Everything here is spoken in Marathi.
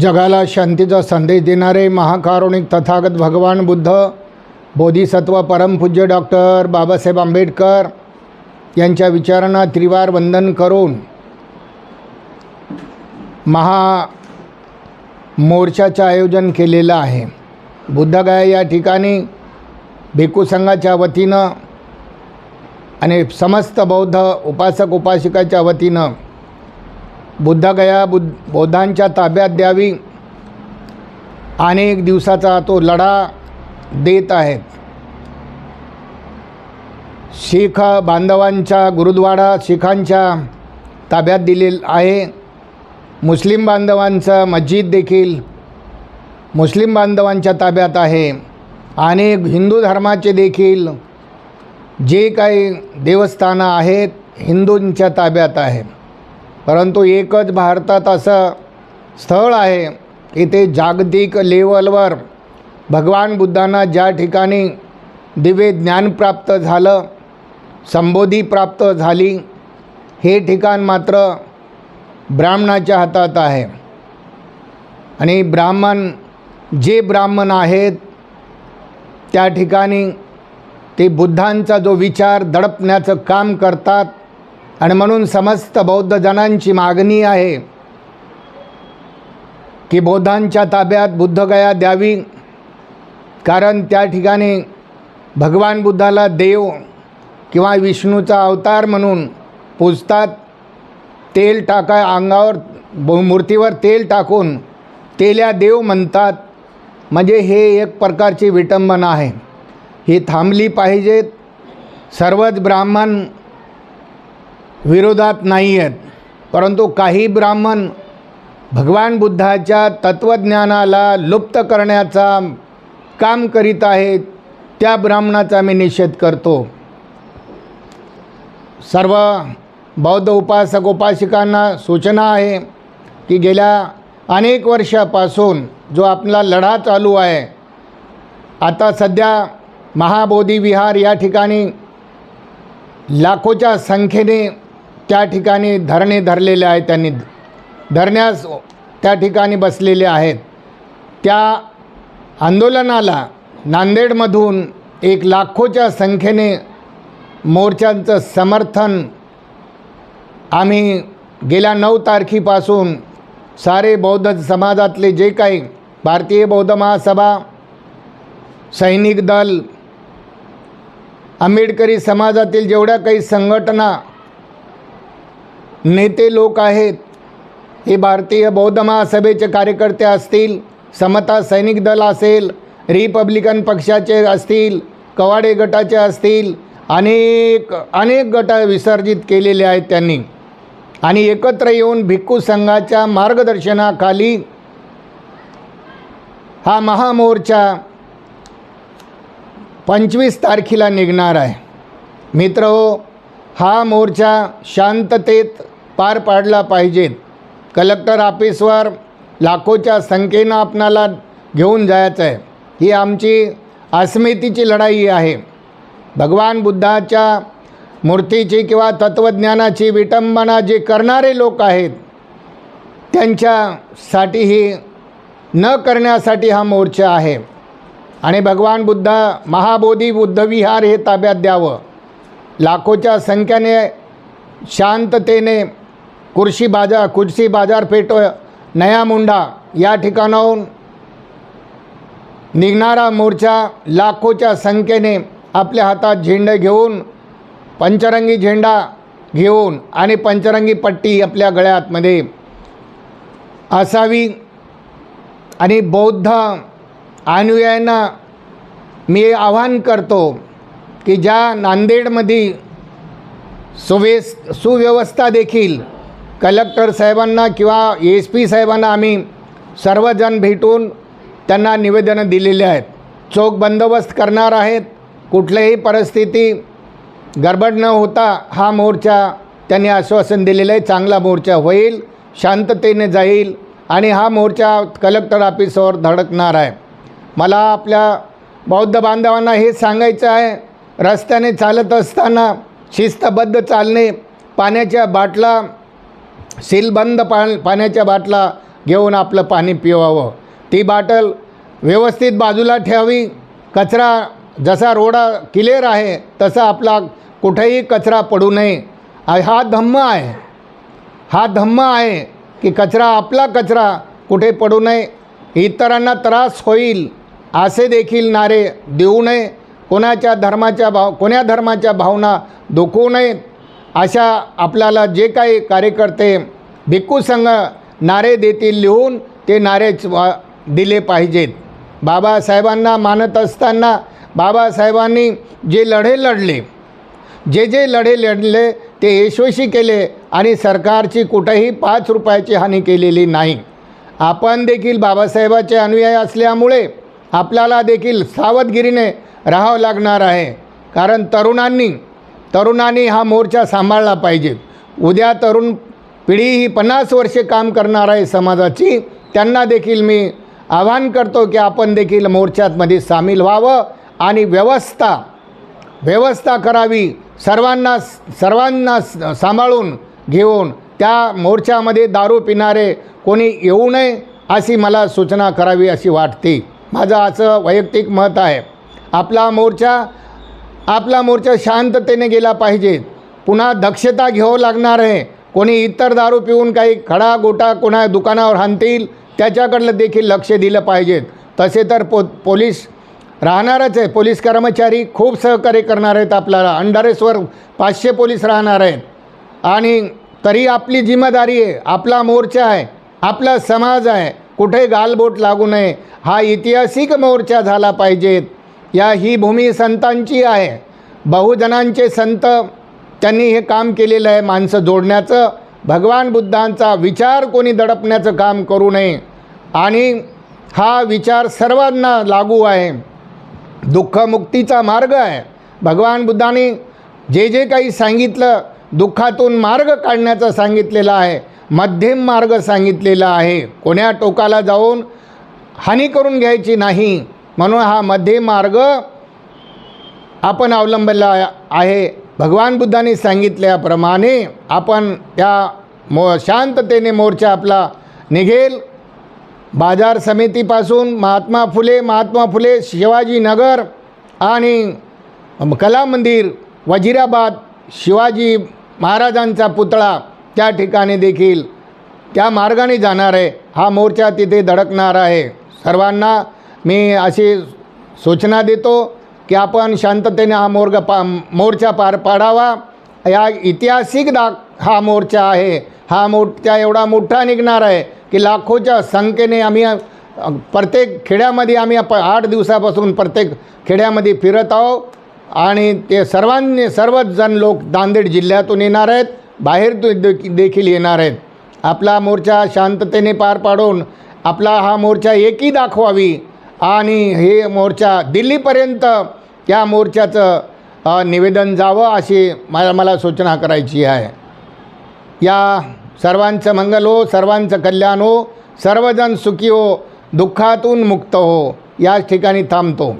जगाला शांतीचा संदेश देणारे महाकारुणिक तथागत भगवान बुद्ध बोधिसत्व परमपूज्य डॉक्टर बाबासाहेब आंबेडकर यांच्या विचारांना त्रिवार वंदन करून महा मोर्चाचं आयोजन केलेलं आहे. बुद्धगया या ठिकाणी भिक्खू संघाच्या वतीनं आणि समस्त बौद्ध उपासक उपासिकाच्या वतीनं बुद्धगया बुद्ध बौद्धांच्या ताब्यात द्यावी अनेक दिवसाचा तो लढा देत आहेत. शीख बांधवांच्या गुरुद्वारा शिखांच्या ताब्यात दिलेलं आहे. मुस्लिम बांधवांचं मस्जिद देखील मुस्लिम बांधवांच्या ताब्यात आहे. अनेक हिंदू धर्माचे देखील जे काही देवस्थानं आहेत हिंदूंच्या ताब्यात आहे. परंतु एकच भारतात असं स्थळ आहे की ते जागतिक लेवलवर भगवान बुद्धांना ज्या ठिकाणी दिव्य ज्ञान प्राप्त झालं संबोधी प्राप्त झाली हे ठिकाण मात्र ब्राह्मणाच्या हातात आहे. आणि ब्राह्मण जे ब्राह्मण आहेत त्या ठिकाणी ते बुद्धांचा जो विचार दडपण्याचं काम करतात आणि म्हणून समस्त बौद्ध जणांची मागणी आहे की बौद्धांच्या ताब्यात बुद्धगया द्यावी. कारण त्या ठिकाणी भगवान बुद्धाला देव किंवा विष्णूचा अवतार म्हणून पूजतात. तेल टाका अंगावर मूर्तीवर तेल टाकून तेल्या देव म्हणतात. म्हणजे हे एक प्रकारची विटंबना आहे. ही थांबली पाहिजेत. सर्वच ब्राह्मण विरोधात नाही आहेत परंतु काही ब्राह्मण भगवान बुद्धाच्या तत्त्वज्ञानाला लुप्त करण्याचा काम करीत आहेत त्या ब्राह्मणाचा मी निषेध करतो. सर्व बौद्ध उपासक उपासिकांना सूचना आहे की गेल्या अनेक वर्षापासून जो आपला लढा चालू आहे आता सध्या महाबोधी विहार या ठिकाणी लाखोच्या संख्येने त्या ठिकाणी धरणे धरलेले आहेत त्यांनी धरण्यास त्या ठिकाणी बसलेले आहेत. त्या आंदोलनाला नांदेडमधून एक लाखोच्या संख्येने मोर्चांचं समर्थन आम्ही गेल्या नऊ तारखेपासून सारे बौद्ध समाजातले जे काही भारतीय बौद्ध महासभा सैनिक दल आंबेडकरी समाजातील जेवढ्या काही संघटना नेते लोक आहेत. हे भारतीय बौद्ध महासभेचे कार्यकर्ते असतील समता सैनिक दल असेल रिपब्लिकन पक्षाचे असतील कवाडे गटाचे असतील अनेक अनेक गट विसर्जित केलेले आहेत त्यांनी. आणि एकत्र येऊन भिक्खू संघाच्या मार्गदर्शनाखाली हा महामोर्चा पंचवीस तारखेला निघणार आहे. मित्र हो हा मोर्चा शांततेत पार पाडला पाहिजेत कलेक्टर ऑफिसवर लाखोच्या संख्येनं आपणाला घेऊन जायचं आहे ही आमची अस्मितीची लढाई आहे. भगवान बुद्धाच्या मूर्तीची किंवा तत्त्वज्ञानाची विटंबना जे करणारे लोक आहेत त्यांच्यासाठीही न करण्यासाठी हा मोर्चा आहे. आणि भगवान बुद्ध महाबोधी बुद्धविहार हे ताब्यात द्यावं. लाखोच्या संख्येने शांततेने कुर्शी बाजार कुर्शी बाजारपेठ नया मुंडा या ठिकाणाहून निघणारा मोर्चा लाखोच्या संख्येने आपल्या हातात झेंडे घेऊन पंचरंगी झेंडा घेऊन आणि पंचरंगी पट्टी आपल्या गळ्यातमध्ये असावी. आणि बौद्ध अनुयायांना मी आवाहन करतो की ज्या नांदेडमध्ये सुवे सुव्यवस्था देखील कलेक्टर साहेबांना किंवा एस पी साहेबांना आम्ही सर्वजण भेटून त्यांना निवेदनं दिलेली आहेत. चोख बंदोबस्त करणार आहेत. कुठल्याही परिस्थिती गडबड न होता हा मोर्चा त्यांनी आश्वासन दिलेलं आहे. चांगला मोर्चा होईल शांततेने जाईल आणि हा मोर्चा कलेक्टर ऑफिसवर धडकणार आहे. मला आपल्या बौद्ध बांधवांना हे सांगायचं आहे रस्त्याने चालत असताना शिस्तबद्ध चालणे पाण्याच्या बाटला सीलबंद पा पाण्याच्या बाटला घेऊन आपलं पाणी पिवावं. ती बाटल व्यवस्थित बाजूला ठेवावी. कचरा जसा रोडा क्लिअर आहे तसा आपला कुठेही कचरा पडू नये. हा धम्म आहे. हा धम्म आहे की कचरा आपला कचरा कुठे पडू नये. इतरांना त्रास होईल असे देखील नारे देऊ नये. कोणाच्या धर्माच्या भाव कोण्या धर्माच्या भावना दुखवू नयेत. अशा आपल्याला जे काही कार्यकर्ते भिक्खू संघ नारे देतील लिहून ते नारेच वा दिले पाहिजेत. बाबासाहेबांना मानत असताना बाबासाहेबांनी जे लढे लढले जे जे लढे लढले ते यशस्वी केले आणि सरकारची कुठेही पाच रुपयाची हानी केलेली नाही. आपण देखील बाबासाहेबाचे अनुयायी असल्यामुळे आपल्याला देखील सावधगिरीने राहावं लागणार आहे. कारण तरुणांनी तरुणांनी हा मोर्चा सांभाळला पाहिजे. उद्या तरुण पिढी ही पन्नास वर्षे काम करणार आहे समाजाची त्यांना देखील मी आवाहन करतो की आपण देखील मोर्चातमध्ये सामील व्हावं आणि व्यवस्था व्यवस्था करावी. सर्वांना सर्वांना सांभाळून घेऊन त्या मोर्चामध्ये दारू पिणारे कोणी येऊ नये अशी मला सूचना करावी अशी वाटते. माझं असं वैयक्तिक मत आहे. आपला मोर्चा आपला मोर्चा शांततेने गेला पाहिजे. पुन्हा दक्षता घ्यावं लागणार आहे. कोणी इतर दारू पिऊन काही खडा गोटा कोणा दुकानावर हाणतील त्याच्याकडलं देखील लक्ष दिलं पाहिजेत तसे तर पो पोलीस राहणारच आहे. पोलीस कर्मचारी खूप सहकार्य करणार आहेत आपल्याला. अंडरेसवर पाचशे पोलीस राहणार आहेत. आणि तरी आपली जिम्मेदारी आहे. आपला मोर्चा आहे. आपला समाज आहे. कुठे गालबोट लागू नये. हा ऐतिहासिक मोर्चा झाला पाहिजेत या ही भूमी संतांची आहे. बहुजनांचे संत त्यांनी हे काम केलेलं आहे माणसं जोडण्याचं. भगवान बुद्धांचा विचार कोणी दडपण्याचं काम करू नये. आणि हा विचार सर्वांना लागू आहे. दुःखमुक्तीचा मार्ग आहे. भगवान बुद्धाने जे जे काही सांगितलं दुःखातून मार्ग काढण्याचा सांगितलेला आहे. मध्यम मार्ग सांगितलेला आहे. कोण्या टोकाला जाऊन हानी करून घ्यायची नाही. म्हणून हा मध्यम मार्ग आपण अवलंबला आहे. भगवान बुद्धांनी सांगितल्याप्रमाणे आपण त्या मो शांततेने मोर्चा आपला निघेल. बाजार समितीपासून महात्मा फुले महात्मा फुले शिवाजीनगर आणि कला मंदिर वजिराबाद शिवाजी महाराजांचा पुतळा त्या ठिकाणी देखील त्या मार्गाने जाणार आहे. हा मोर्चा तिथे धडकणार आहे. सर्वांना मी अशी सूचना देतो की आपण शांततेने हा मोर्ग पा मोर्चा पार पाडावा. या ऐतिहासिक दा हा मोर्चा आहे. हा मोर्चा एवढा मोठा निघणार आहे की लाखोच्या संख्येने आम्ही प्रत्येक खेड्यामध्ये आम्ही आठ दिवसापासून प्रत्येक खेड्यामध्ये फिरत आहो आणि ते सर्वांनी सर्वच जण लोक नांदेड जिल्ह्यातून येणार आहेत. बाहेर देखील येणार आहेत. आपला मोर्चा शांततेने पार पाडून आपला हा मोर्चा एकी दाखवावी. आणि हे मोर्चा दिल्लीपर्यंत या मोर्चाचं निवेदन जावं अशी मला मला सूचना करायची आहे. या सर्वांचं मंगल हो सर्वांचं कल्याण हो सर्वजण सुखी हो दुःखातून मुक्त हो याच ठिकाणी थांबतो.